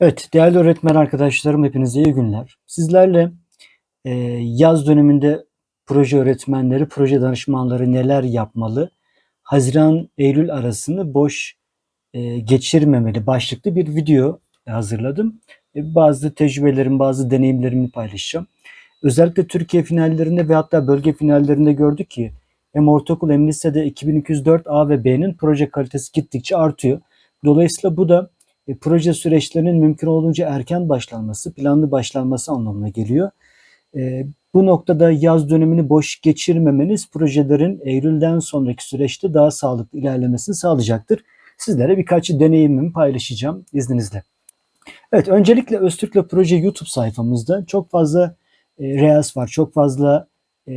Evet, değerli öğretmen arkadaşlarım hepinize iyi günler. Sizlerle e, yaz döneminde proje öğretmenleri, proje danışmanları neler yapmalı? Haziran-Eylül arasını boş e, geçirmemeli başlıklı bir video hazırladım. E, bazı tecrübelerim, bazı deneyimlerimi paylaşacağım. Özellikle Türkiye finallerinde ve hatta bölge finallerinde gördük ki hem ortaokul hem lisede 2204 A ve B'nin proje kalitesi gittikçe artıyor. Dolayısıyla bu da e, proje süreçlerinin mümkün olduğunca erken başlanması, planlı başlanması anlamına geliyor. E, bu noktada yaz dönemini boş geçirmemeniz projelerin Eylül'den sonraki süreçte daha sağlıklı ilerlemesini sağlayacaktır. Sizlere birkaç deneyimimi paylaşacağım izninizle. Evet, öncelikle Öztürk'le Proje YouTube sayfamızda çok fazla e, Reels var, çok fazla e,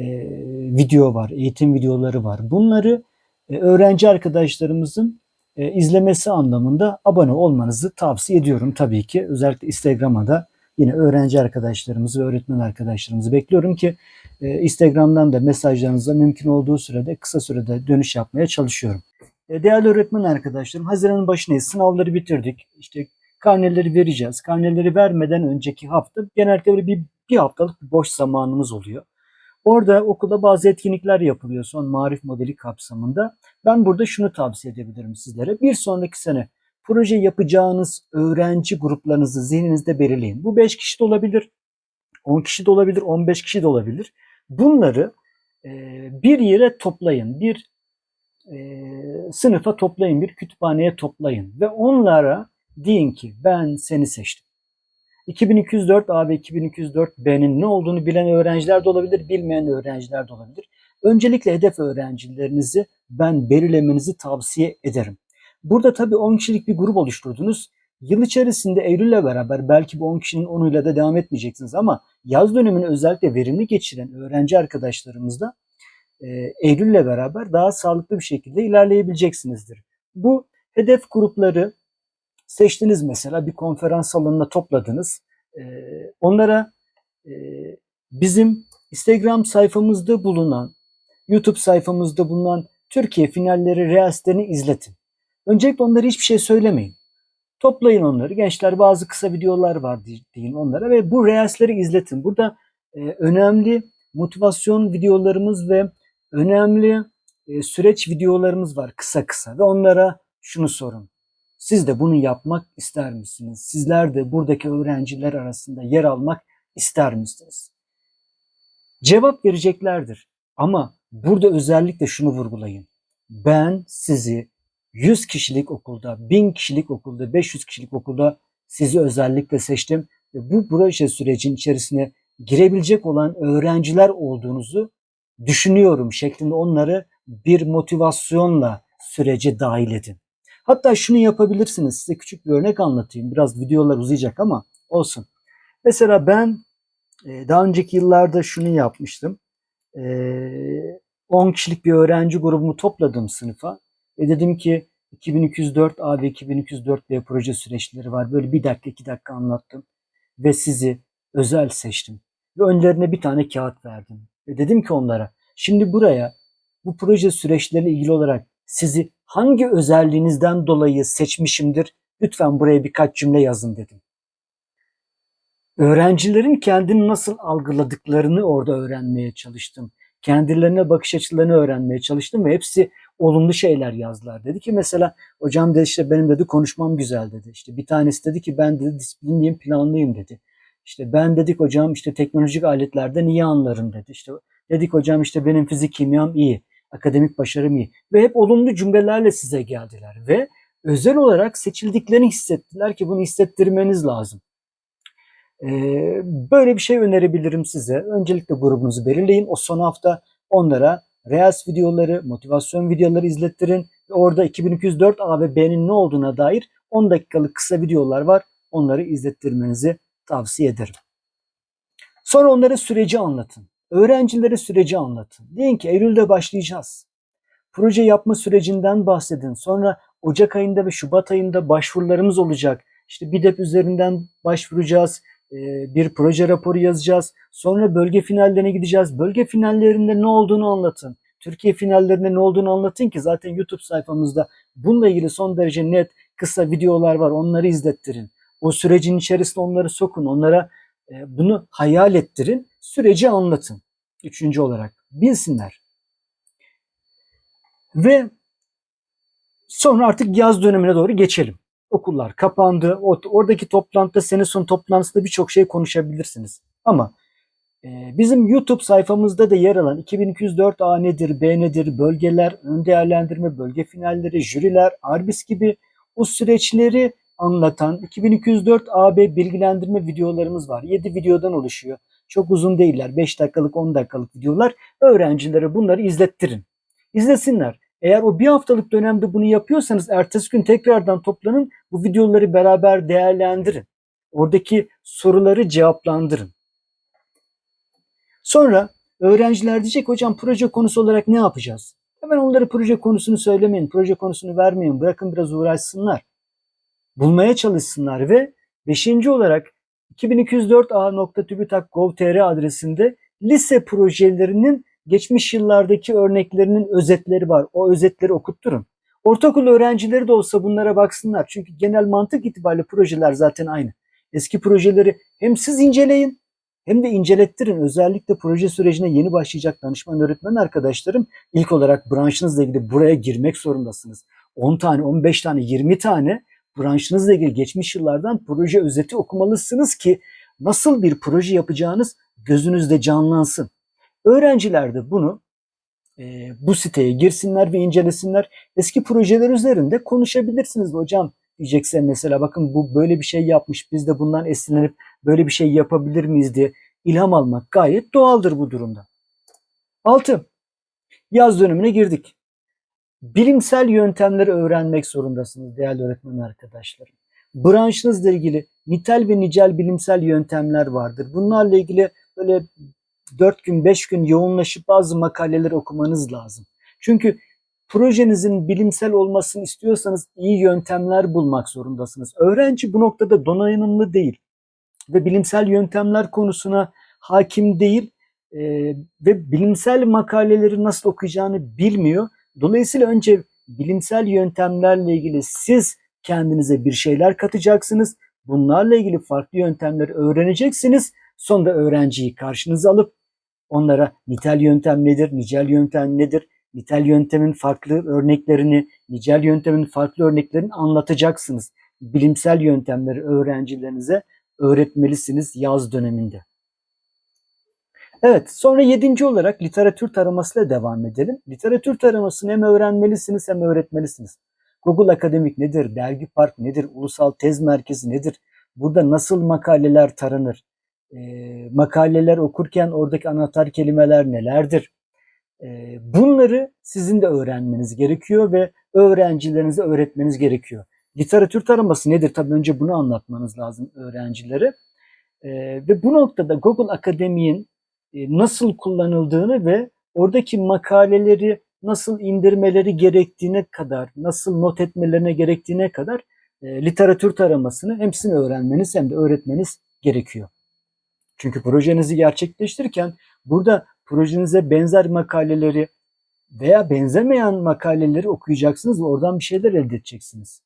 video var, eğitim videoları var. Bunları e, öğrenci arkadaşlarımızın e, izlemesi anlamında abone olmanızı tavsiye ediyorum tabii ki. Özellikle Instagram'a da yine öğrenci arkadaşlarımızı ve öğretmen arkadaşlarımızı bekliyorum ki e, Instagram'dan da mesajlarınıza mümkün olduğu sürede kısa sürede dönüş yapmaya çalışıyorum. E, değerli öğretmen arkadaşlarım Haziran'ın başındayız. Sınavları bitirdik. İşte karneleri vereceğiz. Karneleri vermeden önceki hafta genellikle böyle bir, bir haftalık bir boş zamanımız oluyor. Orada okulda bazı etkinlikler yapılıyor son marif modeli kapsamında. Ben burada şunu tavsiye edebilirim sizlere. Bir sonraki sene proje yapacağınız öğrenci gruplarınızı zihninizde belirleyin. Bu 5 kişi de olabilir, 10 kişi de olabilir, 15 kişi de olabilir. Bunları e, bir yere toplayın, bir e, sınıfa toplayın, bir kütüphaneye toplayın ve onlara deyin ki ben seni seçtim. 2204 A ve 2204 B'nin ne olduğunu bilen öğrenciler de olabilir, bilmeyen öğrenciler de olabilir. Öncelikle hedef öğrencilerinizi ben belirlemenizi tavsiye ederim. Burada tabii 10 kişilik bir grup oluşturdunuz. Yıl içerisinde Eylül'le beraber belki bu 10 kişinin 10'uyla da devam etmeyeceksiniz ama yaz dönemini özellikle verimli geçiren öğrenci arkadaşlarımızla e, Eylül'le beraber daha sağlıklı bir şekilde ilerleyebileceksinizdir. Bu hedef grupları seçtiniz mesela bir konferans salonuna topladınız. E, onlara e, bizim Instagram sayfamızda bulunan, YouTube sayfamızda bulunan Türkiye finalleri reelslerini izletin. Öncelikle onlara hiçbir şey söylemeyin. Toplayın onları. Gençler bazı kısa videolar var deyin onlara ve bu reelsleri izletin. Burada e, önemli motivasyon videolarımız ve önemli e, süreç videolarımız var kısa kısa ve onlara şunu sorun. Siz de bunu yapmak ister misiniz? Sizler de buradaki öğrenciler arasında yer almak ister misiniz? Cevap vereceklerdir. Ama burada özellikle şunu vurgulayın. Ben sizi 100 kişilik okulda, 1000 kişilik okulda, 500 kişilik okulda sizi özellikle seçtim ve bu proje sürecin içerisine girebilecek olan öğrenciler olduğunuzu düşünüyorum şeklinde onları bir motivasyonla sürece dahil edin. Hatta şunu yapabilirsiniz. Size küçük bir örnek anlatayım. Biraz videolar uzayacak ama olsun. Mesela ben e, daha önceki yıllarda şunu yapmıştım. 10 e, kişilik bir öğrenci grubumu topladım sınıfa ve dedim ki 2204 A ve 2204 B proje süreçleri var. Böyle bir dakika iki dakika anlattım ve sizi özel seçtim. Ve önlerine bir tane kağıt verdim. Ve dedim ki onlara şimdi buraya bu proje süreçleriyle ilgili olarak sizi hangi özelliğinizden dolayı seçmişimdir? Lütfen buraya birkaç cümle yazın dedim. Öğrencilerin kendini nasıl algıladıklarını orada öğrenmeye çalıştım. Kendilerine bakış açılarını öğrenmeye çalıştım ve hepsi olumlu şeyler yazdılar. Dedi ki mesela hocam dedi işte benim dedi konuşmam güzel dedi. İşte bir tanesi dedi ki ben dedi disiplinliyim planlıyım dedi. İşte ben dedik hocam işte teknolojik aletlerden iyi anlarım dedi. İşte dedik hocam işte benim fizik kimyam iyi akademik başarım iyi. Ve hep olumlu cümlelerle size geldiler ve özel olarak seçildiklerini hissettiler ki bunu hissettirmeniz lazım. Ee, böyle bir şey önerebilirim size. Öncelikle grubunuzu belirleyin. O son hafta onlara Reels videoları, motivasyon videoları izlettirin. Orada 2204 A ve B'nin ne olduğuna dair 10 dakikalık kısa videolar var. Onları izlettirmenizi tavsiye ederim. Sonra onlara süreci anlatın. Öğrencilere süreci anlatın. Deyin ki Eylül'de başlayacağız. Proje yapma sürecinden bahsedin. Sonra Ocak ayında ve Şubat ayında başvurularımız olacak. İşte BİDEP üzerinden başvuracağız. Bir proje raporu yazacağız. Sonra bölge finallerine gideceğiz. Bölge finallerinde ne olduğunu anlatın. Türkiye finallerinde ne olduğunu anlatın ki zaten YouTube sayfamızda bununla ilgili son derece net kısa videolar var. Onları izlettirin. O sürecin içerisinde onları sokun, onlara bunu hayal ettirin, süreci anlatın. Üçüncü olarak bilsinler. Ve sonra artık yaz dönemine doğru geçelim. Okullar kapandı. Oradaki toplantıda, sene sonu toplantısında birçok şey konuşabilirsiniz. Ama e, bizim YouTube sayfamızda da yer alan 2204A nedir, B nedir, bölgeler, ön değerlendirme, bölge finalleri, jüriler, Arbis gibi o süreçleri anlatan 2204 AB bilgilendirme videolarımız var. 7 videodan oluşuyor. Çok uzun değiller. 5 dakikalık 10 dakikalık videolar. Öğrencilere bunları izlettirin. İzlesinler. Eğer o bir haftalık dönemde bunu yapıyorsanız ertesi gün tekrardan toplanın. Bu videoları beraber değerlendirin. Oradaki soruları cevaplandırın. Sonra öğrenciler diyecek hocam proje konusu olarak ne yapacağız? Hemen onlara proje konusunu söylemeyin, proje konusunu vermeyin. Bırakın biraz uğraşsınlar. Bulmaya çalışsınlar ve beşinci olarak 2204a.tübitak.gov.tr adresinde lise projelerinin geçmiş yıllardaki örneklerinin özetleri var. O özetleri okutturun. Ortaokul öğrencileri de olsa bunlara baksınlar. Çünkü genel mantık itibariyle projeler zaten aynı. Eski projeleri hem siz inceleyin hem de incelettirin. Özellikle proje sürecine yeni başlayacak danışman öğretmen arkadaşlarım ilk olarak branşınızla ilgili buraya girmek zorundasınız. 10 tane, 15 tane, 20 tane branşınızla ilgili geçmiş yıllardan proje özeti okumalısınız ki nasıl bir proje yapacağınız gözünüzde canlansın. Öğrenciler de bunu e, bu siteye girsinler ve incelesinler. Eski projeler üzerinde konuşabilirsiniz hocam. Diyecekse mesela bakın bu böyle bir şey yapmış biz de bundan esinlenip böyle bir şey yapabilir miyiz diye ilham almak gayet doğaldır bu durumda. 6. Yaz dönemine girdik. Bilimsel yöntemleri öğrenmek zorundasınız değerli öğretmen arkadaşlarım. Branşınızla ilgili nitel ve nicel bilimsel yöntemler vardır. Bunlarla ilgili böyle 4 gün 5 gün yoğunlaşıp bazı makaleler okumanız lazım. Çünkü projenizin bilimsel olmasını istiyorsanız iyi yöntemler bulmak zorundasınız. Öğrenci bu noktada donanımlı değil ve bilimsel yöntemler konusuna hakim değil e, ve bilimsel makaleleri nasıl okuyacağını bilmiyor. Dolayısıyla önce bilimsel yöntemlerle ilgili siz kendinize bir şeyler katacaksınız. Bunlarla ilgili farklı yöntemleri öğreneceksiniz. Sonra öğrenciyi karşınıza alıp onlara nitel yöntem nedir, nicel yöntem nedir, nitel yöntemin farklı örneklerini, nicel yöntemin farklı örneklerini anlatacaksınız. Bilimsel yöntemleri öğrencilerinize öğretmelisiniz yaz döneminde. Evet, sonra yedinci olarak literatür taramasıyla devam edelim. Literatür taramasını hem öğrenmelisiniz hem öğretmelisiniz. Google Akademik nedir? Dergi Park nedir? Ulusal Tez Merkezi nedir? Burada nasıl makaleler taranır? E, makaleler okurken oradaki anahtar kelimeler nelerdir? E, bunları sizin de öğrenmeniz gerekiyor ve öğrencilerinize öğretmeniz gerekiyor. Literatür taraması nedir? Tabii önce bunu anlatmanız lazım öğrencilere. E, ve bu noktada Google Akademi'nin e, nasıl kullanıldığını ve oradaki makaleleri nasıl indirmeleri gerektiğine kadar, nasıl not etmelerine gerektiğine kadar e, literatür taramasını hem öğrenmeniz hem de öğretmeniz gerekiyor. Çünkü projenizi gerçekleştirirken burada projenize benzer makaleleri veya benzemeyen makaleleri okuyacaksınız ve oradan bir şeyler elde edeceksiniz.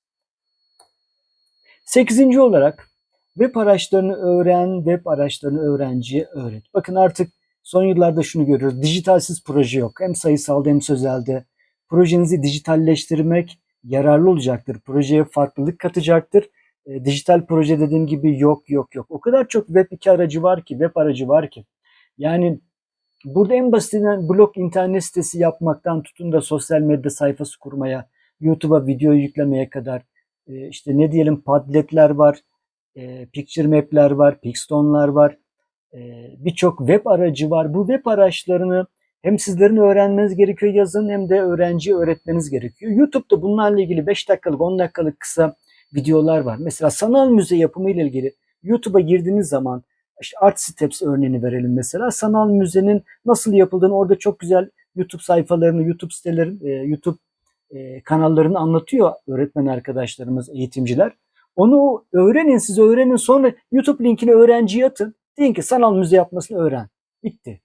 Sekizinci olarak web araçlarını öğren, web araçlarını öğrenciye öğret. Bakın artık son yıllarda şunu görüyoruz. Dijitalsiz proje yok. Hem sayısalda hem sözelde. Projenizi dijitalleştirmek yararlı olacaktır. Projeye farklılık katacaktır. E, dijital proje dediğim gibi yok yok yok. O kadar çok web 2 aracı var ki, web aracı var ki. Yani burada en basitinden blog internet sitesi yapmaktan tutun da sosyal medya sayfası kurmaya, YouTube'a video yüklemeye kadar e, işte ne diyelim Padlet'ler var, e, Picture Map'ler var, Pixton'lar var. E, Birçok web aracı var. Bu web araçlarını hem sizlerin öğrenmeniz gerekiyor yazın hem de öğrenciye öğretmeniz gerekiyor. YouTube'da bunlarla ilgili 5 dakikalık 10 dakikalık kısa videolar var. Mesela sanal müze yapımı ile ilgili YouTube'a girdiğiniz zaman işte Art Steps örneğini verelim mesela. Sanal müzenin nasıl yapıldığını orada çok güzel YouTube sayfalarını, YouTube sitelerini, YouTube e, kanallarını anlatıyor öğretmen arkadaşlarımız, eğitimciler. Onu öğrenin, siz öğrenin sonra YouTube linkini öğrenciye atın. Deyin ki sanal müze yapmasını öğren. Bitti.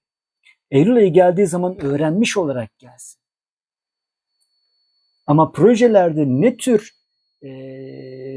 Eylül ayı geldiği zaman öğrenmiş olarak gelsin. Ama projelerde ne tür e,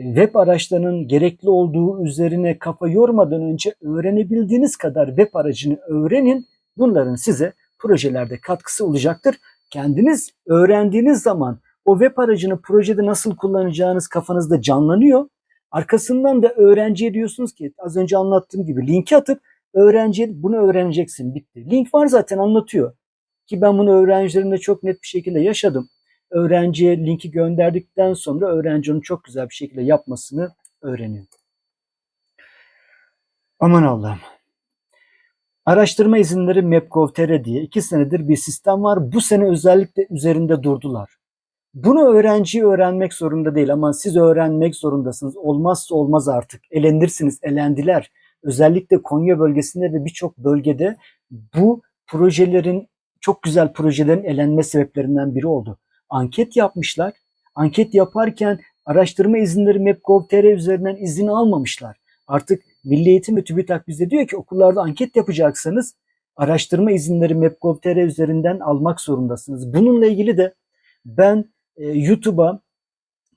web araçlarının gerekli olduğu üzerine kafa yormadan önce öğrenebildiğiniz kadar web aracını öğrenin. Bunların size projelerde katkısı olacaktır. Kendiniz öğrendiğiniz zaman o web aracını projede nasıl kullanacağınız kafanızda canlanıyor. Arkasından da öğrenciye diyorsunuz ki az önce anlattığım gibi linki atıp öğrenciye bunu öğreneceksin bitti. Link var zaten anlatıyor. Ki ben bunu öğrencilerimle çok net bir şekilde yaşadım. Öğrenciye linki gönderdikten sonra öğrenci onu çok güzel bir şekilde yapmasını öğreniyor. Aman Allah'ım. Araştırma izinleri Map.gov.tr diye iki senedir bir sistem var. Bu sene özellikle üzerinde durdular. Bunu öğrenci öğrenmek zorunda değil ama siz öğrenmek zorundasınız. Olmazsa olmaz artık. Elenirsiniz, elendiler. Özellikle Konya bölgesinde ve birçok bölgede bu projelerin çok güzel projelerin elenme sebeplerinden biri oldu. Anket yapmışlar. Anket yaparken araştırma izinleri Map.gov.tr üzerinden izin almamışlar. Artık Milli Eğitim ve TÜBİTAK bize diyor ki okullarda anket yapacaksanız araştırma izinleri Map.gov.tr üzerinden almak zorundasınız. Bununla ilgili de ben e, YouTube'a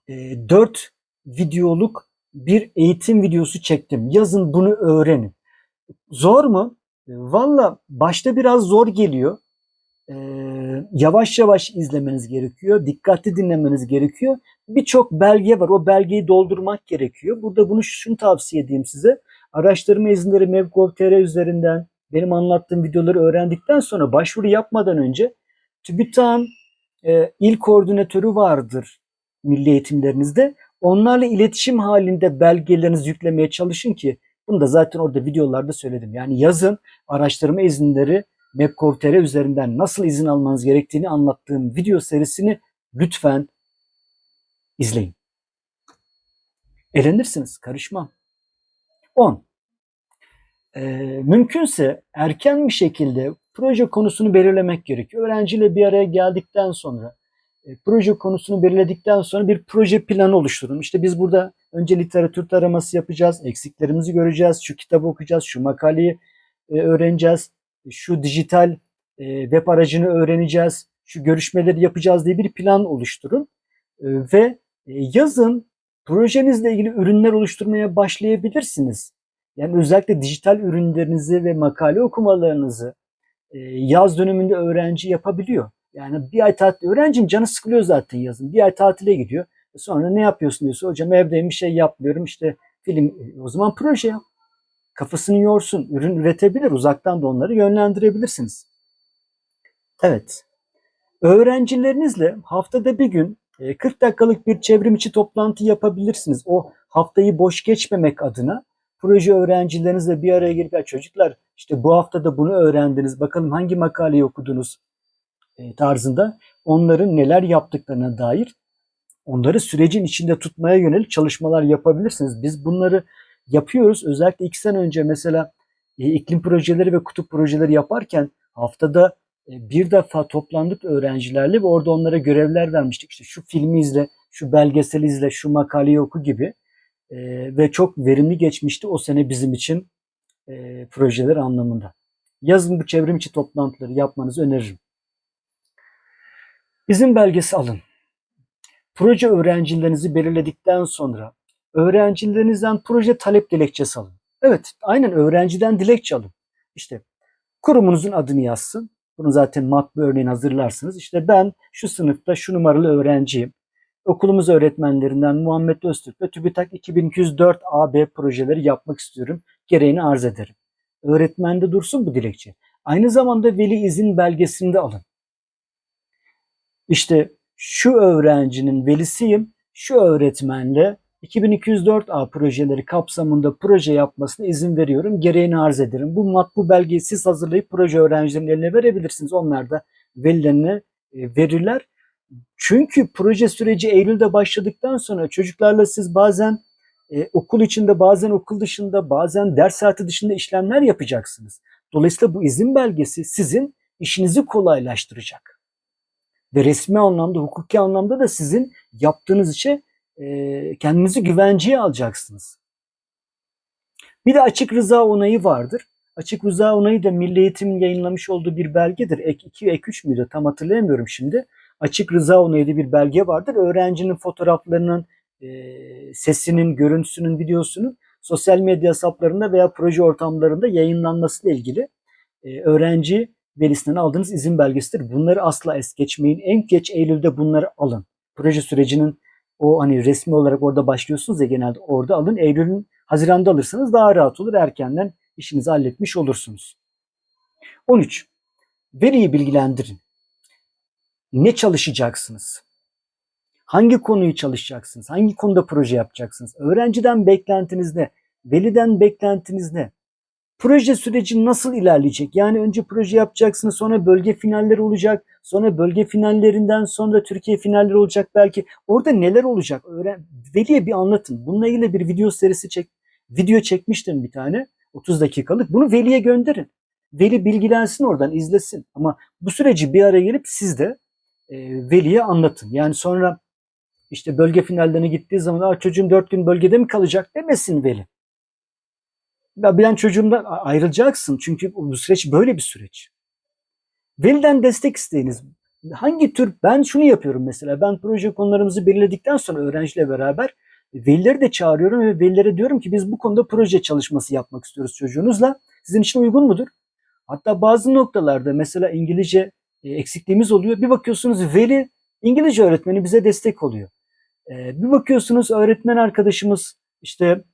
e, 4 videoluk bir eğitim videosu çektim. Yazın bunu öğrenin. Zor mu? E, Valla başta biraz zor geliyor. E, yavaş yavaş izlemeniz gerekiyor. Dikkatli dinlemeniz gerekiyor. Birçok belge var. O belgeyi doldurmak gerekiyor. Burada bunu şunu tavsiye edeyim size. Araştırma izinleri Mevgov.tr üzerinden benim anlattığım videoları öğrendikten sonra başvuru yapmadan önce TÜBİTAK'ın e, il koordinatörü vardır milli eğitimlerinizde. Onlarla iletişim halinde belgelerinizi yüklemeye çalışın ki bunu da zaten orada videolarda söyledim. Yani yazın araştırma izinleri Map.gov.tr üzerinden nasıl izin almanız gerektiğini anlattığım video serisini lütfen izleyin. Elenirsiniz, karışmam. 10. Ee, mümkünse erken bir şekilde proje konusunu belirlemek gerekiyor. Öğrenciyle bir araya geldikten sonra e, proje konusunu belirledikten sonra bir proje planı oluşturun. İşte biz burada önce literatür taraması yapacağız, eksiklerimizi göreceğiz, şu kitabı okuyacağız, şu makaleyi e, öğreneceğiz, şu dijital e, web aracını öğreneceğiz, şu görüşmeleri yapacağız diye bir plan oluşturun. E, ve e, yazın projenizle ilgili ürünler oluşturmaya başlayabilirsiniz. Yani özellikle dijital ürünlerinizi ve makale okumalarınızı e, yaz döneminde öğrenci yapabiliyor. Yani bir ay tatil, öğrencim canı sıkılıyor zaten yazın. Bir ay tatile gidiyor. E Sonra ne yapıyorsun diyorsa hocam evdeyim bir şey yapmıyorum işte film. E, O zaman proje yap. Kafasını yorsun. Ürün üretebilir. Uzaktan da onları yönlendirebilirsiniz. Evet. Öğrencilerinizle haftada bir gün e, 40 dakikalık bir çevrim içi toplantı yapabilirsiniz. O haftayı boş geçmemek adına proje öğrencilerinizle bir araya gelip ya çocuklar işte bu haftada bunu öğrendiniz. Bakalım hangi makaleyi okudunuz e, tarzında onların neler yaptıklarına dair onları sürecin içinde tutmaya yönelik çalışmalar yapabilirsiniz. Biz bunları yapıyoruz. Özellikle iki sene önce mesela e, iklim projeleri ve kutup projeleri yaparken haftada e, bir defa toplandık öğrencilerle ve orada onlara görevler vermiştik. İşte şu filmi izle, şu belgeseli izle, şu makaleyi oku gibi. E, ve çok verimli geçmişti o sene bizim için e, projeler anlamında. Yazın bu çevrim içi toplantıları yapmanızı öneririm. İzin belgesi alın. Proje öğrencilerinizi belirledikten sonra öğrencilerinizden proje talep dilekçesi alın. Evet, aynen öğrenciden dilekçe alın. İşte kurumunuzun adını yazsın. Bunu zaten matbu örneğini hazırlarsınız. İşte ben şu sınıfta şu numaralı öğrenciyim. Okulumuz öğretmenlerinden Muhammed Öztürk ve TÜBİTAK 2204 AB projeleri yapmak istiyorum. Gereğini arz ederim. Öğretmende dursun bu dilekçe. Aynı zamanda veli izin belgesini de alın. İşte şu öğrencinin velisiyim, şu öğretmenle 2204A projeleri kapsamında proje yapmasına izin veriyorum. Gereğini arz ederim. Bu matbu belgeyi siz hazırlayıp proje öğrencilerinin eline verebilirsiniz. Onlar da velilerine e, verirler. Çünkü proje süreci Eylül'de başladıktan sonra çocuklarla siz bazen e, okul içinde, bazen okul dışında, bazen ders saati dışında işlemler yapacaksınız. Dolayısıyla bu izin belgesi sizin işinizi kolaylaştıracak. Ve resmi anlamda, hukuki anlamda da sizin yaptığınız işe e, kendinizi güvenceye alacaksınız. Bir de açık rıza onayı vardır. Açık rıza onayı da Milli Eğitim'in yayınlamış olduğu bir belgedir. Ek 2, ek 3 müydü tam hatırlayamıyorum şimdi. Açık rıza onayı diye bir belge vardır. Öğrencinin fotoğraflarının e, sesinin, görüntüsünün, videosunun sosyal medya hesaplarında veya proje ortamlarında yayınlanmasıyla ilgili e, öğrenci velisinden aldığınız izin belgesidir. Bunları asla es geçmeyin. En geç Eylül'de bunları alın. Proje sürecinin o hani resmi olarak orada başlıyorsunuz ya genelde orada alın. Eylül'ün Haziran'da alırsanız daha rahat olur. Erkenden işinizi halletmiş olursunuz. 13. Veriyi bilgilendirin. Ne çalışacaksınız? Hangi konuyu çalışacaksınız? Hangi konuda proje yapacaksınız? Öğrenciden beklentiniz ne? Veliden beklentiniz ne? Proje süreci nasıl ilerleyecek? Yani önce proje yapacaksınız, sonra bölge finalleri olacak, sonra bölge finallerinden sonra Türkiye finalleri olacak belki. Orada neler olacak? Öğren Veliye bir anlatın. Bununla ilgili bir video serisi çek, video çekmiştim bir tane. 30 dakikalık. Bunu veliye gönderin. Veli bilgilensin oradan, izlesin. Ama bu süreci bir araya gelip siz de e, veliye anlatın. Yani sonra işte bölge finallerine gittiği zaman çocuğum 4 gün bölgede mi kalacak demesin veli. Ya ben çocuğumdan ayrılacaksın çünkü bu süreç böyle bir süreç. Veliden destek isteyiniz. Hangi tür ben şunu yapıyorum mesela ben proje konularımızı belirledikten sonra öğrenciyle beraber velileri de çağırıyorum ve velilere diyorum ki biz bu konuda proje çalışması yapmak istiyoruz çocuğunuzla. Sizin için uygun mudur? Hatta bazı noktalarda mesela İngilizce e, eksikliğimiz oluyor. Bir bakıyorsunuz veli İngilizce öğretmeni bize destek oluyor. E, bir bakıyorsunuz öğretmen arkadaşımız işte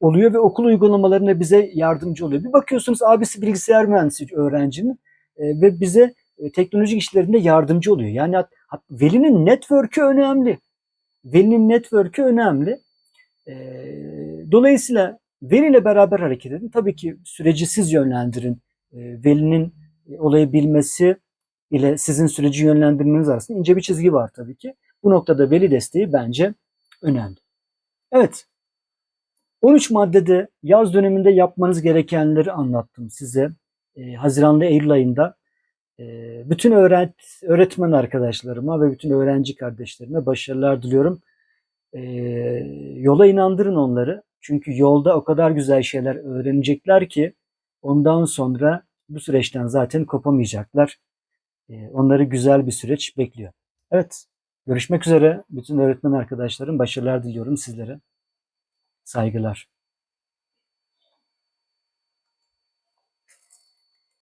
oluyor ve okul uygulamalarında bize yardımcı oluyor. Bir bakıyorsunuz abisi bilgisayar mühendisi öğrencinin e, ve bize e, teknolojik işlerinde yardımcı oluyor. Yani velinin network'ü önemli. Velinin network'ü önemli. E, dolayısıyla veliyle beraber hareket edin. Tabii ki süreci siz yönlendirin. Velinin e, olayı bilmesi ile sizin süreci yönlendirmeniz arasında ince bir çizgi var tabii ki. Bu noktada veli desteği bence önemli. Evet, 13 maddede yaz döneminde yapmanız gerekenleri anlattım size. Ee, Haziran'da Eylül ayında e, bütün öğret öğretmen arkadaşlarıma ve bütün öğrenci kardeşlerime başarılar diliyorum. Ee, yola inandırın onları. Çünkü yolda o kadar güzel şeyler öğrenecekler ki ondan sonra bu süreçten zaten kopamayacaklar. Ee, onları güzel bir süreç bekliyor. Evet, görüşmek üzere. Bütün öğretmen arkadaşlarım başarılar diliyorum sizlere. Saygılar.